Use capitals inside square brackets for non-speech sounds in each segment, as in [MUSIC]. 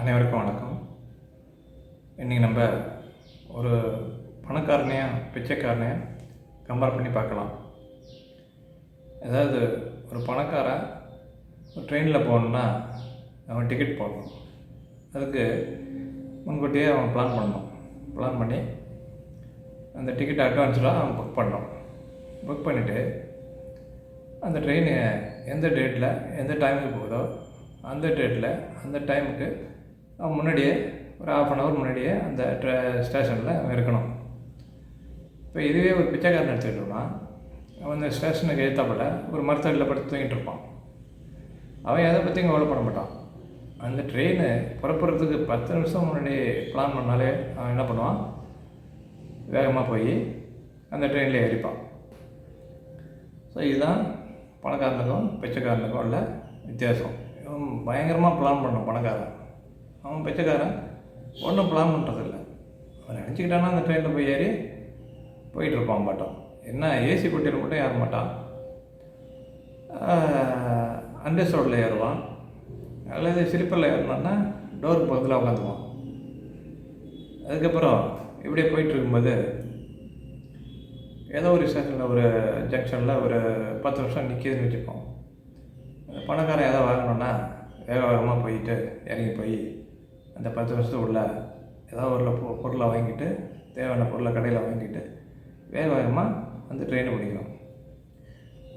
அனைவருக்கும் வணக்கம். இன்றைக்கி நம்ம ஒரு பணக்காரனையாக பிச்சைக்காரனையாக கம்பேர் பண்ணி பார்க்கலாம். அதாவது ஒரு பணக்காரன் ஒரு ட்ரெயினில் போகணுன்னா அவன் டிக்கெட் போடணும். அதுக்கு முன்கூட்டியே அவன் பிளான் பண்ணணும். பிளான் பண்ணி அந்த டிக்கெட் அட்வான்ஸ்டாக அவன் புக் பண்ணோம் புக் பண்ணிவிட்டு அந்த ட்ரெயின் எந்த டேட்டில் எந்த டைமுக்கு போகுதோ அந்த டேட்டில் அந்த டைமுக்கு முன்னாடியே ஒரு ஆஃப் அன் ஹவர் முன்னாடியே அந்த ட்ரே ஸ்டேஷனில் அவன் இருக்கணும். இப்போ இதுவே ஒரு பிச்சைக்காரன் எடுத்துக்கிட்டோம்னா அவன் அந்த ஸ்டேஷனுக்கு ஏற்றாப்புல ஒரு மரத்தடியில் படுத்து தூங்கிட்டு இருப்பான். அவன் எதை பற்றியும் கவலைப்பட மாட்டான். அந்த ட்ரெயின் புறப்படுறதுக்கு பத்து நிமிஷம் முன்னாடி பிளான் பண்ணாலே அவன் என்ன பண்ணுவான்? வேகமாக போய் அந்த ட்ரெயினில் ஏறிப்பான். ஸோ இதுதான் பணக்காரனுக்கும் பிச்சைக்காரனுக்கும் உள்ள வித்தியாசம். இவன் பயங்கரமாக பிளான் பண்ணும் பணக்காரன். அவன் பிச்சைக்காரன். ஒன்றும் பிளான் பண்ணுறதில்ல அவன் நினச்சிக்கிட்டானா அந்த ட்ரெயினில் போய் ஏறி? போயிட்டு இருப்பான் பாட்டோம். என்ன ஏசி பெட்டியில் மட்டும் ஏற மாட்டான். ரோடில் ஏறுவான். அல்லது ஸ்லிப்பரில் ஏறினான்னா டோருக்கு பக்கத்தில் உட்காந்துவான் அதுக்கப்புறம் இப்படியே போயிட்டு இருக்கும்போது ஏதோ ஒரு ஸ்டேஷனில் ஒரு ஜங்ஷனில் ஒரு பத்து நிமிஷம் நிற்கிதுன்னு வச்சுப்போம் பணக்காரன் ஏதோ வாங்கணுன்னா வேக வேகமாக போயிட்டு இறங்கி போய் அந்த பத்து வருஷத்துக்குள்ள ஏதோ ஒரு பொ பொருளை வாங்கிட்டு தேவையான பொருளை கடையில் வாங்கிட்டு வேக வேகமாக வந்து ட்ரெயினை பிடிக்கணும்.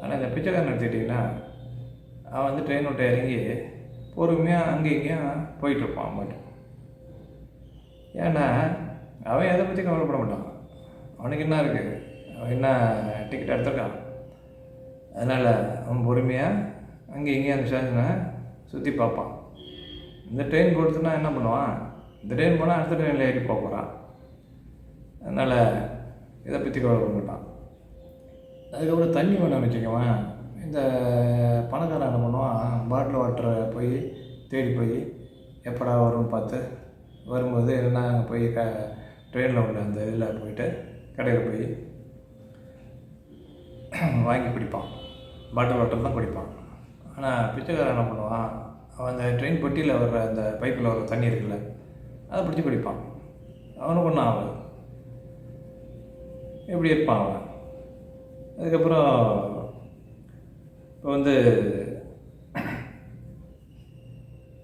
ஆனால் இந்த பிச்சைக்காரன் எடுத்துக்கிட்டிங்கன்னா அவன் வந்து ட்ரெயின் விட்டு இறங்கி பொறுமையாக அங்கேயும் இங்கேயும் போயிட்டுருப்பான் மட்டும் ஏன்னா அவன் எதை பற்றி கவலைப்பட மாட்டான். அவனுக்கு என்ன இருக்குது அவன் என்ன டிக்கெட் எடுத்திருக்கான்? அதனால் அவன் பொறுமையாக அங்கே இங்கேயும் அந்த ஸ்டேஷனை சுற்றி பார்ப்பான். இந்த ட்ரெயின் கொடுத்துனா என்ன பண்ணுவான்? இந்த ட்ரெயின் போனால் அடுத்த ட்ரெயினில் ஏறி போக போகிறான் அதனால் இதை பற்றி கவலைப்பட மாட்டான். அதுக்கப்புறம் தண்ணி வேணும் வச்சுக்கோவேன் இந்த பணக்காரன் என்ன பண்ணுவான்? பாட்டில் வாட்டரை போய் தேடி போய் எப்படா வரும்னு பார்த்து வரும்போது என்ன அங்கே போய் க ட்ரெயினில் உள்ள அந்த இதில் போயிட்டு கடையில் போய் வாங்கி குடிப்பான். பாட்டில் வாட்டர் தான் குடிப்பான். ஆனால் பிச்சைக்காரன் என்ன பண்ணுவான்? அந்த ட்ரெயின் பொட்டியில் வர்ற அந்த பைப்பில் வர தண்ணி இருக்குல்ல அதை பிடிச்சி குடிப்பான் அவனுக்கு ஒன்றும் ஆகலை எப்படி இருப்பான் அவன்? அதுக்கப்புறம் இப்போ வந்து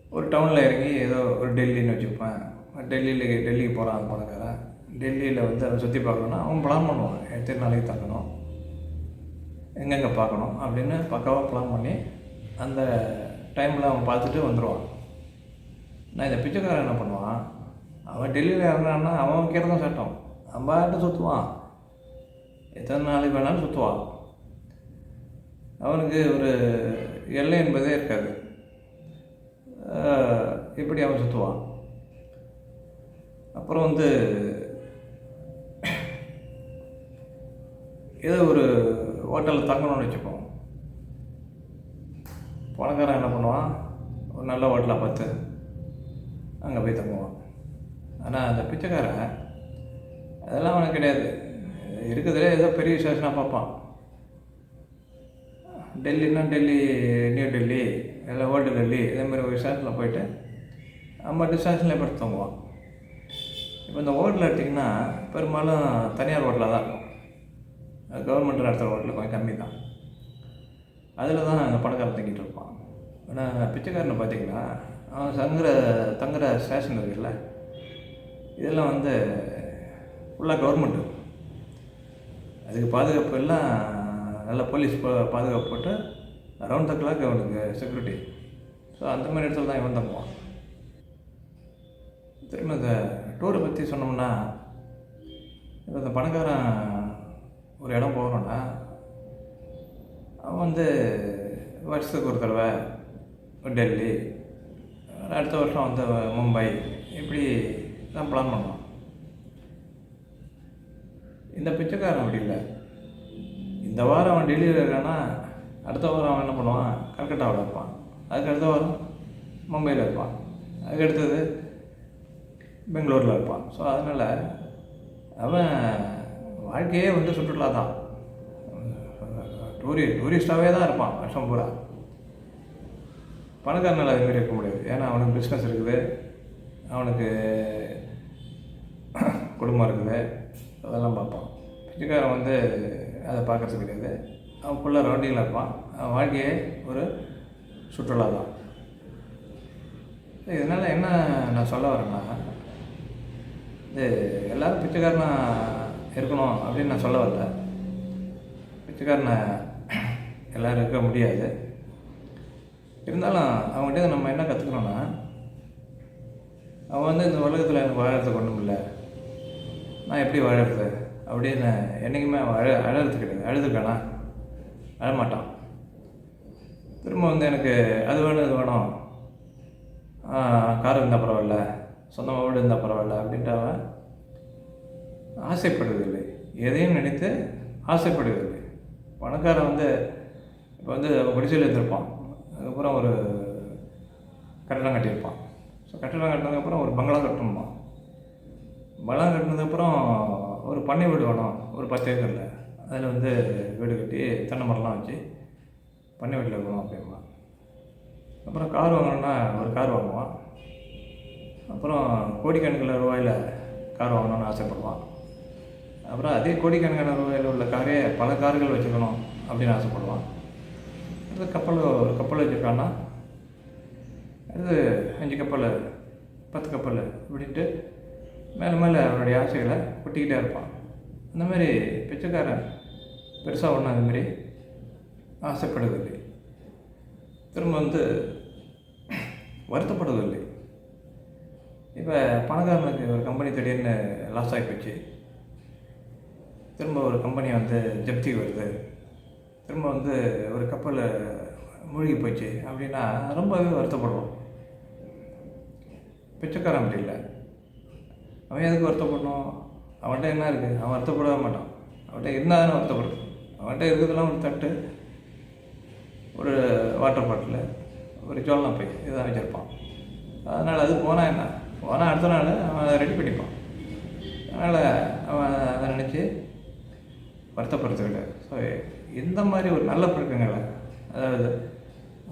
ஒரு டவுனில் இறங்கி ஏதோ ஒரு டெல்லின்னு வச்சுப்பேன். டெல்லியில் டெல்லிக்கு போகிறான் பணக்காரன் டெல்லியில் வந்து அவன் சுற்றி பார்க்கணுன்னா அவன் பிளான் பண்ணுவான். எத்தனை நாளைக்கு தங்கணும். எங்கெங்கே பார்க்கணும் அப்படின்னு பக்காவாக பிளான் பண்ணி அந்த டைமில் அவன் பார்த்துட்டு வந்துடுவான் நான் இந்த பிச்சைக்காரன் என்ன பண்ணுவான்? அவன் டெல்லியில் இறங்கினான்னா அவன் வைக்கிறது தான் சட்டம். அவன் பாட்டு சுற்றுவான் எத்தனை நாளைக்கு வேணாலும் சுற்றுவான் அவனுக்கு ஒரு எல்லை என்பதே இருக்காது. இப்படி அவன் சுற்றுவான் அப்புறம் வந்து ஏதோ ஒரு ஹோட்டலில் தங்கணும்னு வச்சுப்போம் பணக்காரன் என்ன பண்ணுவான்? ஒரு நல்ல ஹோட்டலாக பார்த்து அங்கே போய் தங்குவான். ஆனால் அந்த பிச்சைக்காரன் அதெல்லாம் அவனுக்கு கிடையாது. இருக்கிறதுலே ஏதோ பெரிய விசேஷனாக பார்ப்பான். டெல்லின்னா டெல்லி நியூ டெல்லி இல்லை ஓல்டு டெல்லி இதே மாதிரி ஒரு ஸ்டேஷனில் போயிட்டு ஐம்பது ஸ்டேஷனில் படுத்து தங்குவான். இப்போ இந்த ஹோட்டலில் எடுத்திங்கன்னா பெரும்பாலும் தனியார் ஹோட்டலாக தான் இருக்கும் கவர்மெண்ட் நடத்துகிற ஹோட்டலில் கொஞ்சம் கம்மி தான் அதில் தான் அந்த பணக்காரன் தங்கிட்டு இருப்பான். ஆனால் பிச்சைக்காரனை பார்த்தீங்கன்னா அவன் தங்குற தங்குற ஸ்டேஷன் இருக்குல்ல இதெல்லாம் வந்து ஃபுல்லாக கவர்மெண்ட்டு அதுக்கு பாதுகாப்பு எல்லாம் நல்ல போலீஸ் பாதுகாப்பு போட்டு அரௌண்ட் த கிளாக் அவனுக்கு செக்யூரிட்டி ஸோ அந்த மாதிரி இடத்துல தான் இவன் தங்குவான். திரும்ப இந்த டூரை பற்றி சொன்னோம்னா இப்போ இந்த பணக்காரன் ஒரு இடம் போகிறோன்னா வந்து வருஷத்துக்கு ஒரு தடவை டெல்லி அடுத்த வருஷம் வந்து மும்பை இப்படி தான் பிளான் பண்ணுவான் இந்த பிச்சைக்காரன் அப்படி இல்லை. இந்த வாரம் அவன் டெல்லியில் இருக்கான்னா அடுத்த வாரம் அவன் என்ன பண்ணுவான்? கல்கட்டாவில் இருப்பான். அதுக்கு அடுத்த வாரம் மும்பையில் இருப்பான். அதுக்கு அடுத்தது பெங்களூரில் இருப்பான். ஸோ அதனால் அவன் வாழ்க்கையே வந்து சுற்றுலா தான். டூரி டூரிஸ்டாகவே தான் இருப்பான் வருஷம் பூரா. பணக்காரனால் அது மாதிரி இருக்க முடியாது. ஏன்னா அவனுக்கு பிஸ்னஸ் இருக்குது. அவனுக்கு [COUGHS] குடும்பம் இருக்குது. அதெல்லாம் பார்ப்பான். பிச்சைக்காரன் வந்து அதை பார்க்கறது கிடையாது. அவன் ஃபுல்லாக ரவுண்டிங்கில் இருப்பான். அவன் வாழ்க்கையே ஒரு சுற்றுலா தான். இதனால் என்ன நான் சொல்ல வரேன்னா இது எல்லோரும் பிச்சைக்காரனாக இருக்கணும் அப்படின்னு நான் சொல்ல வரல. பிச்சைக்காரனை எல்லோரும் இருக்க முடியாது. இருந்தாலும் அவங்ககிட்ட நம்ம என்ன கற்றுக்கணும்னா அவன் வந்து இந்த உலகத்தில் எனக்கு வாழறதுக்கு ஒன்றும் இல்லை. நான் எப்படி வாழறது? அப்படின்னு என்றைக்குமே அவன் அழ அழகிறது கிடையாது அழுதுக்கானா அழமாட்டான். திரும்ப வந்து எனக்கு அது வேணும் இது வேணும். கார் இருந்தால் பரவாயில்ல சொந்தமாக வீடு இருந்தால் பரவாயில்ல அப்படின்ட்டு அவன் ஆசைப்படுவதில்லை. எதையும் நினைத்து ஆசைப்படுவதில்லை. பணக்காரன் வந்து இப்போ வந்து அவன் குடிசையில் இருந்திருப்பான். அதுக்கப்புறம் ஒரு கட்டடம் கட்டியிருப்பான். ஸோ கட்டடம் கட்டினதுக்கப்புறம் ஒரு பங்களா கட்டணுமா பங்களா கட்டினதுக்கப்புறம் ஒரு பண்ணை வீடு வேணும் ஒரு பத்து ஏக்கரில். அதில் வந்து வீடு கட்டி தென்னை மரம்லாம் வச்சு பண்ணை வீட்டில் இருக்கணும் அப்படிமா அப்புறம் கார் வாங்கணுன்னா ஒரு கார் வாங்குவான். அப்புறம் கோடிக்கணக்கில் ரூபாயில் கார் வாங்கணும்னு ஆசைப்படுவான். அப்புறம் அதே கோடிக்கணக்கான ரூபாயில் உள்ள காரே பல கார்கள் வச்சுக்கணும் அப்படின்னு ஆசைப்படுவான். அது கப்பல் ஒரு கப்பல் வச்சுருக்கான்னா இது அஞ்சு கப்பல் பத்து கப்பல் அப்படின்ட்டு மேலே மேலே அவனுடைய ஆசைகளை கொட்டிக்கிட்டே இருப்பான். அந்த மாதிரி பிச்சைக்காரன் பெருசாக ஒன்றும் அது மாதிரி ஆசைப்படுவதில்லை. திரும்ப வந்து வருத்தப்படுவதில்லை. இப்போ பணக்காரனுக்கு ஒரு கம்பெனி திடீர்னு லாஸ் ஆகி போச்சு. திரும்ப ஒரு கம்பெனி வந்து ஜப்தி வருது. திரும்ப வந்து ஒரு கப்பல் மூழ்கி போச்சு அப்படின்னா ரொம்பவே வருத்தப்படுவோம். பிச்சைக்காரன் அப்படி இல்லை. அவன் எதுக்கு வருத்தப்படணும்? அவன்கிட்ட என்ன இருக்குது அவன் வருத்தப்படவே மாட்டான். அவன்கிட்ட இருந்தால் தானே வருத்தப்படுது. அவன்கிட்ட இருக்கிறதுலாம் ஒரு தட்டு ஒரு வாட்டர் பாட்டில் ஒரு ஜோலனா பை இதான் வச்சுருப்பான். அதனால் அது போனால் என்ன? போனால் அடுத்த நாள் அவன் அதை ரெடி பண்ணிப்பான். அதனால் அவன் அதை நினச்சி வருத்தப்படுறது கிடையாது ஸோ இந்த மாதிரி ஒரு நல்ல பழக்கங்களை அதாவது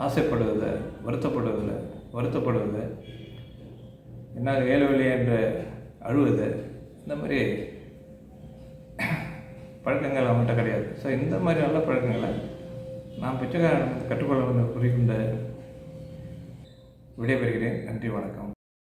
ஆசைப்படுவது வருத்தப்படுவதில் வருத்தப்படுவது என்ன ஏழுவில்லை என்று அழுவது இந்த மாதிரி பழக்கங்கள் அவன்கிட்ட கிடையாது. ஸோ இந்த மாதிரி நல்ல பழக்கங்களை நான் பிச்சைக்காரன் கற்றுக்கொள்ள குறிக்கின்ற விடைபெறுகிறேன். நன்றி வணக்கம்.